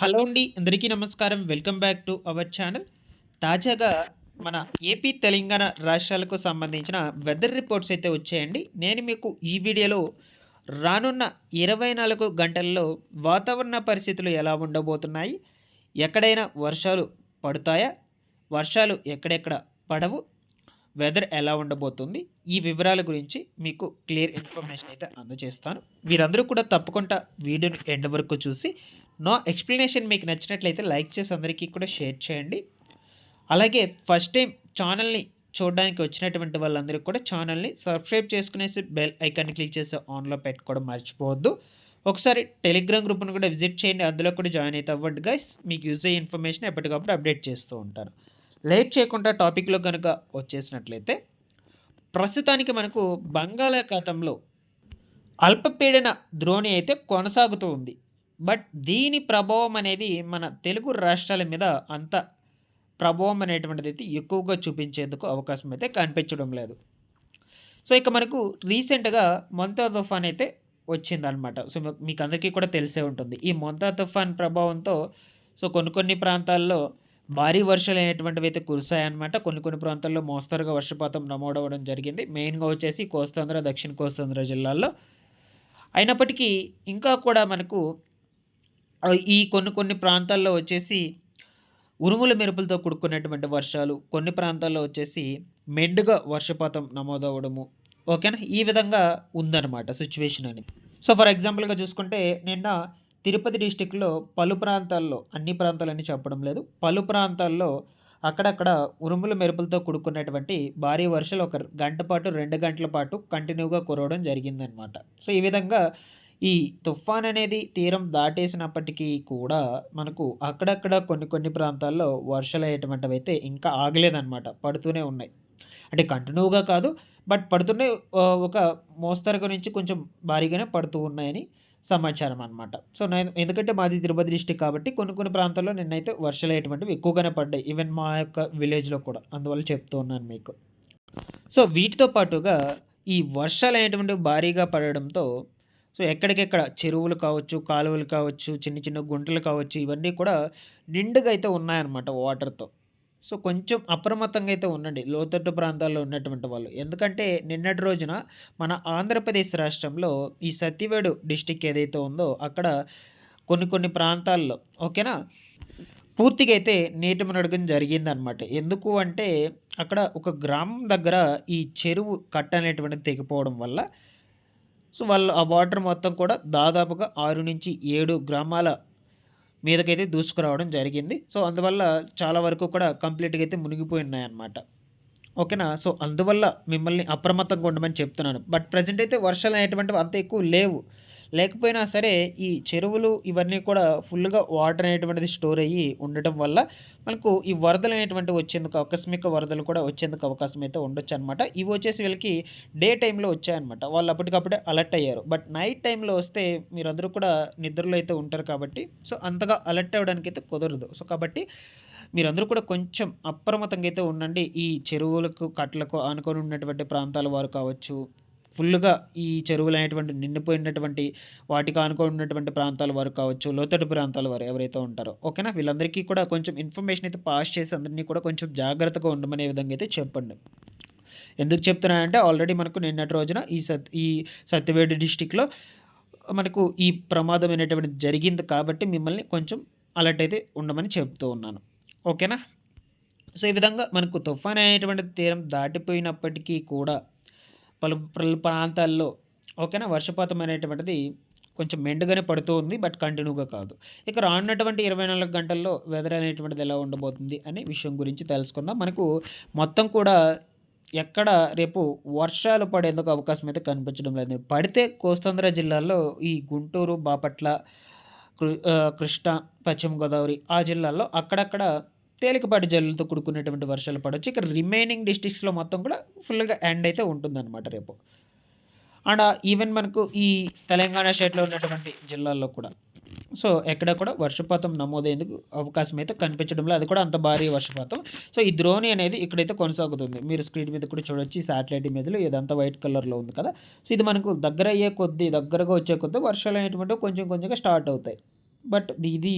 Hello అండి అందరికీ నమస్కారం. Welcome back to our channel. తాజాగా మన ఏపీ తెలంగాణ రాష్ట్రాలకు సంబంధించిన వెదర్ రిపోర్ట్స్ అయితే వచ్చాయండి. నేను మీకు ఈ వీడియోలో రానున్న ఇరవై నాలుగు గంటల్లో వాతావరణ పరిస్థితులు ఎలా ఉండబోతున్నాయి ఎక్కడైనా వర్షాలు పడతాయా వర్షాలు ఎక్కడెక్కడ పడవు వెదర్ ఎలా ఉండబోతుంది ఈ వివరాల గురించి మీకు క్లియర్ ఇన్ఫర్మేషన్ అయితే అందజేస్తాను. మీరందరూ కూడా తప్పకుండా వీడియోని ఎండ్ వరకు చూసి నా ఎక్స్ప్లెనేషన్ మీకు నచ్చినట్లయితే లైక్ చేసి అందరికీ కూడా షేర్ చేయండి. అలాగే ఫస్ట్ టైం ఛానల్ని చూడడానికి వచ్చినటువంటి వాళ్ళందరూ కూడా ఛానల్ని సబ్స్క్రైబ్ చేసుకునేసి బెల్ ఐకాన్ని క్లిక్ చేసి ఆన్లో పెట్టుకోవడం మర్చిపోవద్దు. ఒకసారి టెలిగ్రామ్ గ్రూప్ను కూడా విజిట్ చేయండి. అందులో కూడా జాయిన్ అయితే అవ్వండి గైస్ మీకు యూజ్ అయ్యే ఇన్ఫర్మేషన్ ఎప్పటికప్పుడు అప్డేట్ చేస్తూ ఉంటాను లేట్ చేయకుండా టాపిక్లో కనుక వచ్చేసినట్లయితే ప్రస్తుతానికి మనకు బంగాళాఖాతంలో అల్పపీడన ద్రోణి అయితే కొనసాగుతూ ఉంది. బట్ దీని ప్రభావం అనేది మన తెలుగు రాష్ట్రాల మీద అంత ప్రభావం అనేటువంటిది అయితే ఎక్కువగా చూపించేందుకు అవకాశం అయితే కనిపించడం లేదు. సో ఇక మనకు రీసెంట్గా మొంతా తుఫాన్ అయితే వచ్చిందనమాట సో మీకు అందరికీ కూడా తెలిసే ఉంటుంది. ఈ మొంతా తుఫాన్ ప్రభావంతో సో కొన్ని కొన్ని ప్రాంతాల్లో భారీ వర్షాలు అనేటువంటివి అయితే కురిశాయన్నమాట. కొన్ని కొన్ని ప్రాంతాల్లో మోస్తరుగా వర్షపాతం నమోదవడం జరిగింది. మెయిన్గా వచ్చేసి కోస్తాంధ్ర దక్షిణ కోస్తాంధ్ర జిల్లాల్లో. అయినప్పటికీ ఇంకా కూడా మనకు ఈ కొన్ని కొన్ని ప్రాంతాల్లో వచ్చేసి ఉరుముల మెరుపులతో కూడుకున్నటువంటి వర్షాలు కొన్ని ప్రాంతాల్లో వచ్చేసి మెండుగా వర్షపాతం నమోదవడము ఓకేనా? ఈ విధంగా ఉందన్నమాట సిచ్యువేషన్ అని సో ఫర్ ఎగ్జాంపుల్గా చూసుకుంటే నిన్న తిరుపతి డిస్టిక్లో పలు ప్రాంతాల్లో అన్ని ప్రాంతాలని చెప్పడం లేదు పలు ప్రాంతాల్లో అక్కడక్కడ ఉరుముల మెరుపులతో కూడుకున్నటువంటి భారీ వర్షాలు ఒక గంట పాటు రెండు గంటల పాటు కంటిన్యూగా కురవడం జరిగిందనమాట సో ఈ విధంగా ఈ తుఫాన్ అనేది తీరం దాటేసినప్పటికీ కూడా మనకు అక్కడక్కడ కొన్ని కొన్ని ప్రాంతాల్లో వర్షాలు అయ్యేటువంటివి అయితే ఇంకా ఆగలేదన్నమాట. పడుతూనే ఉన్నాయి. అంటే కంటిన్యూగా కాదు బట్ పడుతూనే ఒక మోస్తరుగా నుంచి కొంచెం భారీగానే పడుతూ ఉన్నాయని సమాచారం అనమాట సో నేను ఎందుకంటే మాది తిరుపతి డిస్టిక్ కాబట్టి కొన్ని కొన్ని ప్రాంతాల్లో నిన్నైతే వర్షాలు అయ్యేటువంటివి ఎక్కువగానే పడ్డాయి. ఈవెన్ మా యొక్క విలేజ్లో కూడా. అందువల్ల చెప్తూ ఉన్నాను మీకు. సో వీటితో పాటుగా ఈ వర్షాలు అనేటువంటివి భారీగా పడడంతో సో ఎక్కడికెక్కడ? చెరువులు కావచ్చు కాలువలు కావచ్చు చిన్న చిన్న గుంటలు కావచ్చు ఇవన్నీ కూడా నిండుగా అయితే ఉన్నాయన్నమాట వాటర్తో. సో కొంచెం అప్రమత్తంగా అయితే ఉండండి లోతట్టు ప్రాంతాల్లో ఉన్నటువంటి వాళ్ళు. ఎందుకంటే నిన్నటి రోజున మన ఆంధ్రప్రదేశ్ రాష్ట్రంలో ఈ సత్యవేడు డిస్టిక్ ఏదైతే ఉందో అక్కడ కొన్ని కొన్ని ప్రాంతాల్లో ఓకేనా? పూర్తిగా అయితే నీటి మునగడం జరిగిందనమాట ఎందుకు అంటే అక్కడ ఒక గ్రామం దగ్గర ఈ చెరువు కట్ట అనేటువంటిది తెగిపోవడం వల్ల సో వాళ్ళు ఆ వాటర్ మొత్తం కూడా దాదాపుగా ఆరు నుంచి ఏడు గ్రామాల మీదకైతే దూసుకురావడం జరిగింది. సో అందువల్ల చాలా వరకు కూడా కంప్లీట్గా అయితే మునిగిపోయి ఉన్నాయన్నమాట. ఓకేనా? సో అందువల్ల మిమ్మల్ని అప్రమత్తంగా ఉండమని చెప్తున్నాను. బట్ ప్రజెంట్ అయితే వర్షాలు అనేటువంటివి అంత ఎక్కువ లేవు. లేకపోయినా సరే ఈ చెరువులు ఇవన్నీ కూడా ఫుల్గా వాటర్ అనేటువంటిది స్టోర్ అయ్యి ఉండటం వల్ల మనకు ఈ వరదలు అనేటువంటివి వచ్చేందుకు ఆకస్మిక వరదలు కూడా వచ్చేందుకు అవకాశం అయితే ఉండొచ్చు అనమాట ఇవి వచ్చేసి వీళ్ళకి డే టైంలో వచ్చాయన్నమాట. వాళ్ళు అప్పటికప్పుడే అలర్ట్ అయ్యారు. బట్ నైట్ టైంలో వస్తే మీరందరూ కూడా నిద్రలో అయితే ఉంటారు కాబట్టి సో అంతగా అలర్ట్ అవ్వడానికి అయితే కుదరదు. సో కాబట్టి మీరందరూ కూడా కొంచెం అప్రమత్తంగా అయితే ఉండండి. ఈ చెరువులకు కట్టలకు ఆనుకొని ఉన్నటువంటి ప్రాంతాల వారు కావచ్చు ఫుల్గా ఈ చెరువులు అనేటువంటి నిండిపోయినటువంటి వాటికి ఆనుకొని ఉన్నటువంటి ప్రాంతాల వారు కావచ్చు లోతట్టు ప్రాంతాల వారు ఎవరైతే ఉంటారో ఓకేనా? వీళ్ళందరికీ కూడా కొంచెం ఇన్ఫర్మేషన్ అయితే పాస్ చేసి అందరినీ కూడా కొంచెం జాగ్రత్తగా ఉండమనే విధంగా అయితే చెప్పండి. ఎందుకు చెప్తున్నానంటే ఆల్రెడీ మనకు నిన్నటి రోజున ఈ సత్ ఈ సత్యవేడి డిస్టిక్లో మనకు ఈ ప్రమాదం అనేటువంటి జరిగింది కాబట్టి మిమ్మల్ని కొంచెం అలర్ట్ అయితే ఉండమని చెప్తూ ఉన్నాను. ఓకేనా? సో ఈ విధంగా మనకు తుఫాన్ అనేటువంటి తీరం దాటిపోయినప్పటికీ కూడా పలు పలు ప్రాంతాల్లో ఓకేనా? వర్షపాతం అనేటువంటిది కొంచెం మెండుగానే పడుతూ ఉంది బట్ కంటిన్యూగా కాదు. ఇక రానున్నటువంటి ఇరవై నాలుగు గంటల్లో వెదర్ అనేటువంటిది ఎలా ఉండబోతుంది అనే విషయం గురించి తెలుసుకుందాం. మనకు మొత్తం కూడా ఎక్కడ రేపు వర్షాలు పడేందుకు అవకాశం అయితే కనిపించడం లేదు. పడితే కోస్తాంధ్ర జిల్లాల్లో ఈ గుంటూరు బాపట్ల కృష్ణా పశ్చిమ గోదావరి ఆ జిల్లాల్లో అక్కడక్కడ తేలికపాటి జల్లులతో కూడుకున్నటువంటి వర్షాలు పడవచ్చు ఇక రిమైనింగ్ డిస్టిక్స్లో మొత్తం కూడా ఫుల్గా ఎండ్ అయితే ఉంటుందన్నమాట రేపు. అండ్ ఈవెన్ మనకు ఈ తెలంగాణ స్టేట్లో ఉన్నటువంటి జిల్లాల్లో కూడా. సో ఎక్కడ కూడా వర్షపాతం నమోదయ్యేందుకు అవకాశం అయితే కనిపించడంలో అది కూడా అంత భారీ వర్షపాతం. సో ఈ ద్రోణి అనేది ఇక్కడైతే కొనసాగుతుంది. మీరు స్క్రీన్ మీద కూడా చూడొచ్చు. ఈ శాటిలైట్ ఇమేజ్లో ఇదంతా వైట్ కలర్లో ఉంది కదా. సో ఇది మనకు దగ్గర అయ్యే కొద్దీ దగ్గరగా వచ్చే కొద్దీ వర్షాలు అనేటువంటివి కొంచెం కొంచెంగా స్టార్ట్ అవుతాయి. బట్ ఇది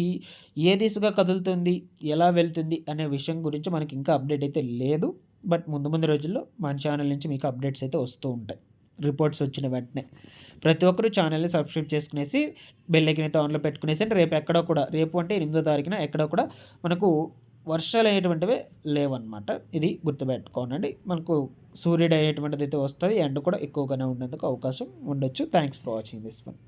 ఏ దిశగా కదులుతుంది ఎలా వెళ్తుంది అనే విషయం గురించి మనకి ఇంకా అప్డేట్ అయితే లేదు. బట్ ముందు ముందు రోజుల్లో మన ఛానల్ నుంచి మీకు అప్డేట్స్ అయితే వస్తూ ఉంటాయి. రిపోర్ట్స్ వచ్చిన వెంటనే. ప్రతి ఒక్కరు ఛానల్ని సబ్స్క్రైబ్ చేసుకునేసి బెల్ ఐకన్ అయితే ఆన్లో పెట్టుకునేసి అంటే రేపు ఎక్కడో కూడా రేపు అంటే ఎనిమిదో తారీఖున ఎక్కడో కూడా మనకు వర్షాలు అనేటువంటివి లేవన్నమాట. ఇది గుర్తుపెట్టుకోనండి. మనకు సూర్యుడు అనేటువంటిది అయితే వస్తుంది ఎండ కూడా ఎక్కువగానే ఉండేందుకు అవకాశం ఉండొచ్చు. Thanks for watching this one